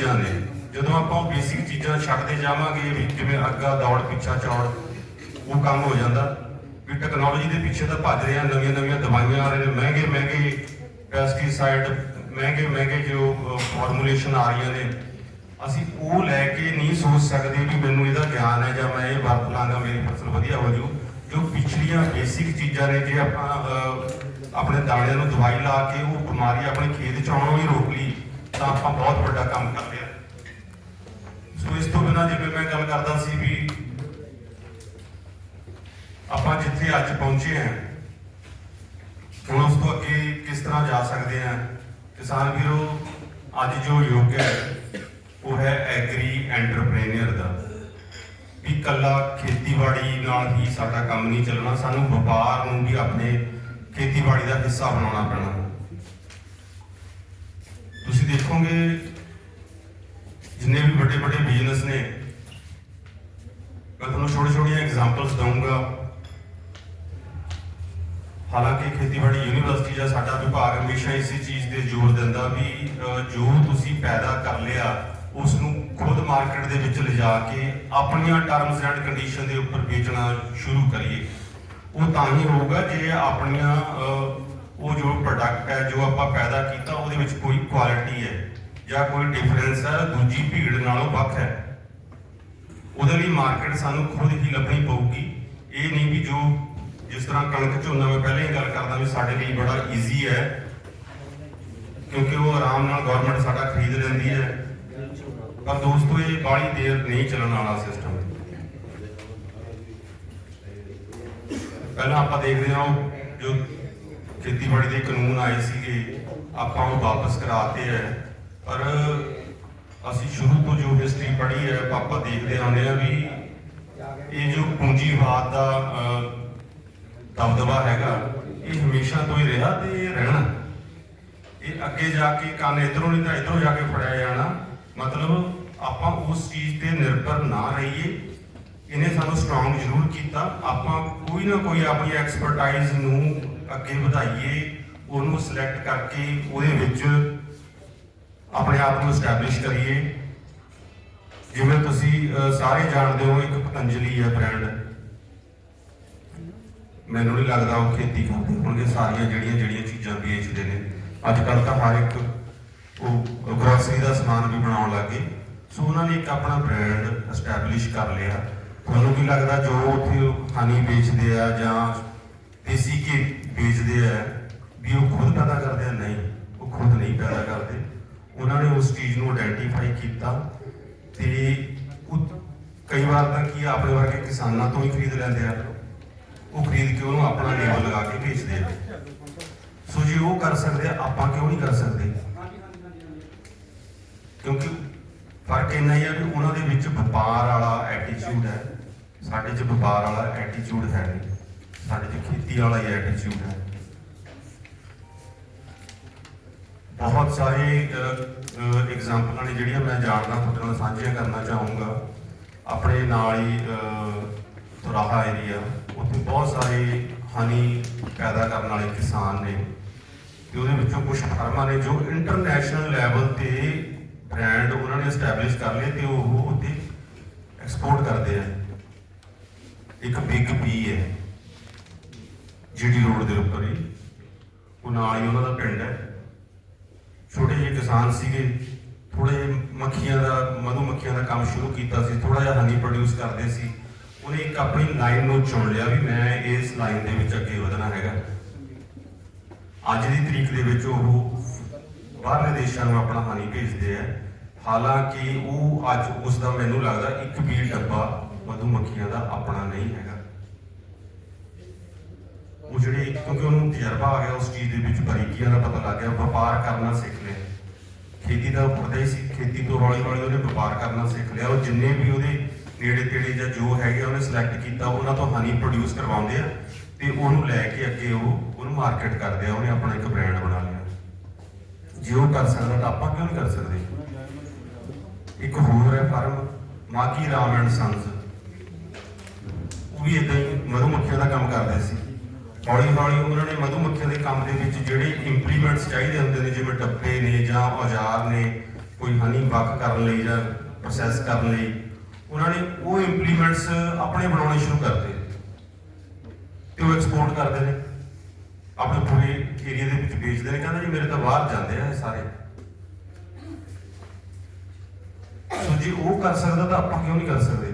ਚੀਜ਼ਾਂ ਨੇ। ਜਦੋਂ ਆਪਾਂ ਉਹ ਬੇਸਿਕ ਚੀਜ਼ਾਂ ਛੱਡਦੇ ਜਾਵਾਂਗੇ ਵੀ ਜਿਵੇਂ ਅੱਗਾ, ਦੌੜ, ਪਿੱਛਾ, ਚੌੜ, ਉਹ ਕੰਮ ਹੋ ਜਾਂਦਾ। ਵੀ ਟੈਕਨੋਲੋਜੀ ਦੇ ਪਿੱਛੇ ਤਾਂ ਭੱਜ ਰਹੇ ਆ, ਨਵੀਆਂ ਨਵੀਆਂ ਦਵਾਈਆਂ ਆ ਰਹੀਆਂ ਨੇ, ਮਹਿੰਗੇ ਮਹਿੰਗੇ ਪੈਸਟੀਸਾਈਡ ਮਹਿੰਗੇ ਮਹਿੰਗੇ ਜੋ ਫਾਰਮੂਲੇਸ਼ਨ ਆ ਰਹੀਆਂ ਨੇ। ਅਸੀਂ ਉਹ ਲੈ ਕੇ ਨਹੀਂ ਸੋਚ ਸਕਦੇ ਵੀ ਮੈਨੂੰ ਇਹਦਾ ਗਿਆਨ ਹੈ ਜਾਂ ਮੈਂ ਇਹ ਵਰਤ ਲਾਂਗਾ, ਮੇਰੀ ਫਸਲ ਵਧੀਆ ਹੋ ਜੂ। ਜੋ ਪਿਛਲੀਆਂ ਬੇਸਿਕ ਚੀਜ਼ਾਂ ਨੇ, ਜੇ ਆਪਾਂ ਆਪਣੇ ਦਾਣਿਆਂ ਨੂੰ ਦਵਾਈ ਲਾ ਕੇ ਉਹ ਬਿਮਾਰੀ ਆਪਣੇ ਖੇਤ ਚ ਆਉਣੋਂ ਹੀ ਰੋਕ ਲਈ ਤਾਂ ਆਪਾਂ ਬਹੁਤ ਵੱਡਾ ਕੰਮ ਕਰ ਲਿਆ ਸੋ ਇਸ ਤੋਂ ਬਿਨਾਂ ਜਿਵੇਂ ਮੈਂ ਗੱਲ ਕਰਦਾ ਸੀ ਵੀ ਆਪਾਂ ਜਿੱਥੇ ਅੱਜ ਪਹੁੰਚੇ ਹਾਂ, ਹੁਣ ਉਸ ਤੋਂ ਅੱਗੇ ਕਿਸ ਤਰ੍ਹਾਂ ਜਾ ਸਕਦੇ ਹਾਂ? ਕਿਸਾਨ ਵੀਰੋ, ਅੱਜ ਜੋ ਯੁੱਗ ਹੈ, ਉਹ ਹੈ ਐਗਰੀ ਐਂਟਰਪ੍ਰੇਨਰ ਦਾ। ਵੀ ਕੱਲਾ ਖੇਤੀਬਾੜੀ ਨਾਲ ਹੀ ਸਾਡਾ ਕੰਮ ਨਹੀਂ ਚੱਲਣਾ, ਸਾਨੂੰ ਵਪਾਰ ਨੂੰ ਵੀ ਆਪਣੇ ਖੇਤੀਬਾੜੀ ਦਾ ਹਿੱਸਾ ਬਣਾਉਣਾ ਪੈਣਾ। ਦੇਖੋਗੇ ਜਿੰਨੇ ਵੀ ਵੱਡੇ ਵੱਡੇ ਬਿਜ਼ਨਸ ਨੇ, ਮੈਂ ਤੁਹਾਨੂੰ ਛੋਟੀ ਛੋਟੀਆਂ ਐਗਜ਼ਾਮਪਲਸ ਦਊਂਗਾ। ਹਾਲਾਂਕਿ ਖੇਤੀਬਾੜੀ ਯੂਨੀਵਰਸਿਟੀ ਜਾਂ ਸਾਡਾ ਵਿਭਾਗ ਹਮੇਸ਼ਾ ਇਸੇ ਚੀਜ਼ ਤੇ ਜ਼ੋਰ ਦਿੰਦਾ ਵੀ ਜੋ ਤੁਸੀਂ ਪੈਦਾ ਕਰ ਲਿਆ ਉਸ ਨੂੰ ਖੁਦ ਮਾਰਕੀਟ ਦੇ ਵਿੱਚ ਲਿਜਾ ਕੇ ਆਪਣੀਆਂ ਟਰਮਸ ਐਂਡ ਕੰਡੀਸ਼ਨ ਦੇ ਉੱਪਰ ਵੇਚਣਾ ਸ਼ੁਰੂ ਕਰੀਏ। ਉਹ ਤਾਂ ਹੀ ਹੋਊਗਾ ਜੇ ਆਪਣੀਆਂ ਉਹ ਜੋ ਪ੍ਰੋਡਕਟ ਹੈ, ਜੋ ਆਪਾਂ ਪੈਦਾ ਕੀਤਾ, ਉਹਦੇ ਵਿੱਚ ਕੋਈ ਕੁਆਲਿਟੀ ਹੈ। ਜਾਂ ਕੋਈ ਡਿਫਰੈਂਸ ਹੈ ਦੂਜੀ ਭੀੜ ਨਾਲੋਂ ਵੱਖ ਹੈ। ਉਹਦੇ ਲਈ ਮਾਰਕੀਟ ਸਾਨੂੰ ਖੁਦ ਹੀ ਲੱਭਣੀ ਪਊਗੀ। ਇਹ ਨਹੀਂ ਵੀ ਜੋ ਜਿਸ ਤਰ੍ਹਾਂ ਕਣਕ ਝੋਨਾ ਮੈਂ ਪਹਿਲਾਂ ਹੀ ਗੱਲ ਕਰਦਾ ਵੀ ਸਾਡੇ ਲਈ ਬੜਾ ਈਜ਼ੀ ਹੈ। ਕਿਉਂਕਿ ਉਹ ਆਰਾਮ ਨਾਲ ਗਵਰਨਮੈਂਟ ਸਾਡਾ ਖਰੀਦ ਲੈਂਦੀ ਹੈ। ਪਰ ਦੋਸਤੋ, ਇਹ ਬਾਹਲੀ ਦੇਰ ਨਹੀਂ ਚੱਲਣ ਵਾਲਾ ਸਿਸਟਮ ਪਹਿਲਾਂ ਆਪਾਂ ਦੇਖਦੇ ਹਾਂ ਉਹ ਜੋ ਖੇਤੀਬਾੜੀ ਦੇ ਕਾਨੂੰਨ ਆਏ ਸੀਗੇ, ਆਪਾਂ ਉਹ ਵਾਪਸ ਕਰਾਤੇ ਹੈ। ਪਰ ਅਸੀਂ ਸ਼ੁਰੂ ਤੋਂ ਜੋ ਹਿਸਟਰੀ ਪੜ੍ਹੀ ਹੈ, ਪਾਪਾ ਦੇਖਦੇ ਆਉਂਦੇ ਆ ਵੀ ਇਹ ਜੋ ਪੂੰਜੀਵਾਦ ਦਾ ਦਬਦਬਾ ਹੈਗਾ, ਇਹ ਹਮੇਸ਼ਾ ਤੋਂ ਹੀ ਰਿਹਾ ਤੇ ਇਹ ਰਹਿਣਾ। ਇਹ ਅੱਗੇ ਜਾ ਕੇ ਕੰਨ ਇਧਰੋਂ ਨਹੀਂ ਤਾਂ ਇਧਰੋਂ ਜਾ ਕੇ ਫੜਿਆ ਜਾਣਾ। ਮਤਲਬ ਆਪਾਂ ਉਸ ਚੀਜ਼ ਤੇ ਨਿਰਭਰ ਨਾ ਰਹੀਏ। ਇਹਨੇ ਸਾਨੂੰ ਸਟਰੋਂਗ ਜ਼ਰੂਰ ਕੀਤਾ। ਆਪਾਂ ਕੋਈ ਨਾ ਕੋਈ ਆਪਣੀ ਐਕਸਪਰਟਾਈਜ਼ ਨੂੰ ਅੱਗੇ ਵਧਾਈਏ, ਉਹਨੂੰ ਸਿਲੈਕਟ ਕਰਕੇ ਉਹਦੇ ਵਿੱਚ ਆਪਣੇ ਆਪ ਨੂੰ ਸਟੈਬਲਿਸ਼ ਕਰੀਏ। ਜਿਵੇਂ ਤੁਸੀਂ ਸਾਰੇ ਜਾਣਦੇ ਹੋ, ਇੱਕ ਪਤੰਜਲੀ ਹੈ ਬ੍ਰਾਂਡ ਮੈਨੂੰ ਨਹੀਂ ਲੱਗਦਾ ਉਹ ਖੇਤੀ ਕਰਦੇ ਹੋਣਗੇ, ਸਾਰੀਆਂ ਜਿਹੜੀਆਂ ਜਿਹੜੀਆਂ ਚੀਜ਼ਾਂ ਵੇਚਦੇ ਨੇ। ਅੱਜ ਕੱਲ ਤਾਂ ਹਰ ਇੱਕ ਉਹ ਗ੍ਰੋਸਰੀ ਦਾ ਸਮਾਨ ਵੀ ਬਣਾਉਣ ਲੱਗੇ ਸੋ ਉਹਨਾਂ ਨੇ ਇੱਕ ਆਪਣਾ ਬ੍ਰਾਂਡ ਐਸਟੈਬਲਿਸ਼ ਕਰ ਲਿਆ। ਤੁਹਾਨੂੰ ਕੀ ਲੱਗਦਾ, ਜੋ ਉੱਥੇ ਹਨੀ ਵੇਚਦੇ ਆ ਜਾਂ ਦੇਸੀ ਘੀ ਵੇਚਦੇ ਆ, ਵੀ ਉਹ ਖੁਦ ਪੈਦਾ ਕਰਦੇ ਆ? ਨਹੀਂ, ਉਹ ਖੁਦ ਨਹੀਂ ਪੈਦਾ ਕਰਦੇ। ਉਹਨਾਂ ਨੇ ਉਸ ਚੀਜ਼ ਨੂੰ ਆਇਡੈਂਟੀਫਾਈ ਕੀਤਾ ਤੇ ਕਈ ਵਾਰ ਤਾਂ ਕੀ ਆਪਣੇ ਵਰਗੇ ਕਿਸਾਨਾਂ ਤੋਂ ਹੀ ਖਰੀਦ ਲੈਂਦੇ ਆ। ਉਹ ਖਰੀਦ ਕੇ ਉਹਨੂੰ ਆਪਣਾ ਲੇਬਲ ਲਗਾ ਕੇ ਵੇਚਦੇ ਆ। ਸੋ ਜੇ, ਉਹ ਕਰ ਸਕਦੇ ਆ, ਆਪਾਂ ਕਿਉਂ ਨਹੀਂ ਕਰ ਸਕਦੇ? ਕਿਉਂਕਿ ਫ਼ਰਕ ਇੰਨਾ ਹੀ ਆ ਵੀ ਉਹਨਾਂ ਦੇ ਵਿੱਚ ਵਪਾਰ ਵਾਲਾ ਐਟੀਟਿਊਡ ਹੈ। ਸਾਡੇ 'ਚ ਵਪਾਰ ਵਾਲਾ ਐਟੀਟਿਊਡ ਹੈ ਨਹੀਂ। ਸਾਡੇ 'ਚ ਖੇਤੀ ਵਾਲਾ ਹੀ ਐਟੀਟਿਊਡ ਹੈ। ਬਹੁਤ ਸਾਰੇ ਐਗਜ਼ਾਮਪਲਾਂ ਨੇ ਜਿਹੜੀਆਂ ਮੈਂ ਜਾਣਦਾ, ਤੁਹਾਡੇ ਨਾਲ ਸਾਂਝੀਆਂ ਕਰਨਾ ਚਾਹੂੰਗਾ। ਆਪਣੇ ਨਾਲ ਹੀ ਤੁਰਾਹਾ ਏਰੀਆ ਉੱਥੇ ਬਹੁਤ ਸਾਰੇ ਹਨੀ ਪੈਦਾ ਕਰਨ ਵਾਲੇ ਕਿਸਾਨ ਨੇ। ਤੇ ਉਹਦੇ ਵਿੱਚੋਂ ਕੁਝ ਫਰਮਾਂ ਨੇ ਜੋ ਇੰਟਰਨੈਸ਼ਨਲ ਲੈਵਲ ਤੇ ਬ੍ਰਾਂਡ ਉਹਨਾਂ ਨੇ ਐਸਟੈਬਲਿਸ਼ ਕਰ ਲਏ ਤੇ ਉਹ ਉੱਥੇ ਐਕਸਪੋਰਟ ਕਰਦੇ ਆ। ਇੱਕ ਬਿਗ ਪੀ ਹੈ ਜੀਡੀ ਰੋਡ ਦੇ ਉੱਪਰ ਹੀ। ਉਹ ਨਾਲ ਹੀ ਉਹਨਾਂ ਦਾ ਪਿੰਡ ਹੈ। ਛੋਟੇ ਜਿਹੇ ਕਿਸਾਨ ਸੀਗੇ ਥੋੜੇ ਜਿਹੇ ਮੱਖੀਆਂ ਦਾ, ਮਧੂ ਮੱਖੀਆਂ ਦਾ ਕੰਮ ਸ਼ੁਰੂ ਕੀਤਾ ਸੀ ਥੋੜਾ ਜਿਹਾ ਹਨੀ ਪ੍ਰੋਡਿਊਸ ਕਰਦੇ ਸੀ। ਉਹਨੇ ਇੱਕ ਆਪਣੀ ਲਾਈਨ ਨੂੰ ਚੁਣ ਲਿਆ ਵੀ ਮੈਂ ਇਸ ਲਾਈਨ ਦੇ ਵਿੱਚ ਅੱਗੇ ਵਧਣਾ ਹੈਗਾ। ਅੱਜ ਦੀ ਤਰੀਕ ਦੇ ਵਿੱਚ ਉਹ ਬਾਹਰਲੇ ਦੇਸ਼ਾਂ ਨੂੰ ਆਪਣਾ ਹਨੀ ਭੇਜਦੇ ਆ। ਹਾਲਾਂਕਿ ਉਹ ਅੱਜ ਉਸ ਦਾ ਮੈਨੂੰ ਲੱਗਦਾ ਇੱਕ ਵੀ ਡੱਬਾ ਮਧੂ ਮੱਖੀਆਂ ਦਾ ਆਪਣਾ ਨਹੀਂ ਹੈਗਾ। ਉਹ ਜਿਹੜੇ ਕਿਉਂਕਿ ਉਹਨੂੰ ਤਜਰਬਾ ਆ ਗਿਆ ਉਸ ਚੀਜ਼ ਦੇ ਵਿੱਚ, ਬਰੀਕੀਆਂ ਦਾ ਪਤਾ ਲੱਗ ਗਿਆ, ਵਪਾਰ ਕਰਨਾ ਸਿੱਖ ਲਿਆ। ਖੇਤੀ ਦਾ ਪੜਦਾ ਹੀ ਸੀ, ਖੇਤੀ ਤੋਂ ਹੌਲੀ ਹੌਲੀ ਉਹਨੇ ਵਪਾਰ ਕਰਨਾ ਸਿੱਖ ਲਿਆ। ਉਹ ਜਿੰਨੇ ਵੀ ਉਹਦੇ ਨੇੜੇ ਤੇੜੇ ਜਾਂ ਜੋ ਹੈਗੇ ਉਹਨੇ ਸਿਲੈਕਟ ਕੀਤਾ, ਉਹਨਾਂ ਤੋਂ ਹਨੀ ਪ੍ਰੋਡਿਊਸ ਕਰਵਾਉਂਦੇ ਆ ਤੇ ਉਹਨੂੰ ਲੈ ਕੇ ਅੱਗੇ ਉਹ, ਉਹਨੂੰ ਮਾਰਕੀਟ ਕਰਦੇ ਆ, ਉਹਨੇ ਆਪਣਾ ਇੱਕ ਬ੍ਰਾਂਡ ਬਣਾ ਲਿਆ। ਜੇ ਉਹ ਕਰ ਸਕਦਾ ਤਾਂ ਆਪਾਂ ਕਿਉਂ ਨਹੀਂ ਕਰ ਸਕਦੇ? ਇੱਕ ਹੋਰ ਹੈ farm Maki Ram and sons ਉਹ ਵੀ ਇਦਾਂ ਹੀ ਮਧੂ ਮੱਖੀਆਂ ਦਾ ਕੰਮ ਕਰਦੇ ਸੀ। ਹੌਲੀ ਹੌਲੀ ਉਹਨਾਂ ਨੇ ਮਧੂ ਦੇ ਕੰਮ ਦੇ ਵਿੱਚ ਜਿਹੜੇ ਇੰਪਲੀਮੈਂਟਸ ਚਾਹੀਦੇ ਹੁੰਦੇ ਨੇ, ਜਿਵੇਂ ਡੱਬੇ ਨੇ ਜਾਂ ਔਜ਼ਾਰ ਨੇ, ਕੋਈ ਹਨੀ ਵਕ ਕਰਨ ਲਈ ਜਾਂ ਪ੍ਰੋਸੈਸ ਕਰਨ ਲਈ, ਉਹਨਾਂ ਨੇ ਉਹ ਇੰਪਲੀਮੈਂਟਸ ਆਪਣੇ ਬਣਾਉਣੇ ਸ਼ੁਰੂ ਕਰਤੇ ਤੇ ਉਹ ਐਕਸਪੋਰਟ ਕਰਦੇ ਨੇ। ਆਪਣੇ ਪੂਰੇ ਏਰੀਆ ਦੇ ਵਿੱਚ ਵੇਚਦੇ ਨੇ। ਕਹਿੰਦਾ ਜੀ, ਮੇਰੇ ਤਾਂ ਬਾਹਰ ਜਾਂਦੇ ਆ ਸਾਰੇ। ਸੋ ਜੇ ਉਹ ਕਰ ਸਕਦਾ ਤਾਂ ਆਪਾਂ ਕਿਉਂ ਨਹੀਂ ਕਰ ਸਕਦੇ?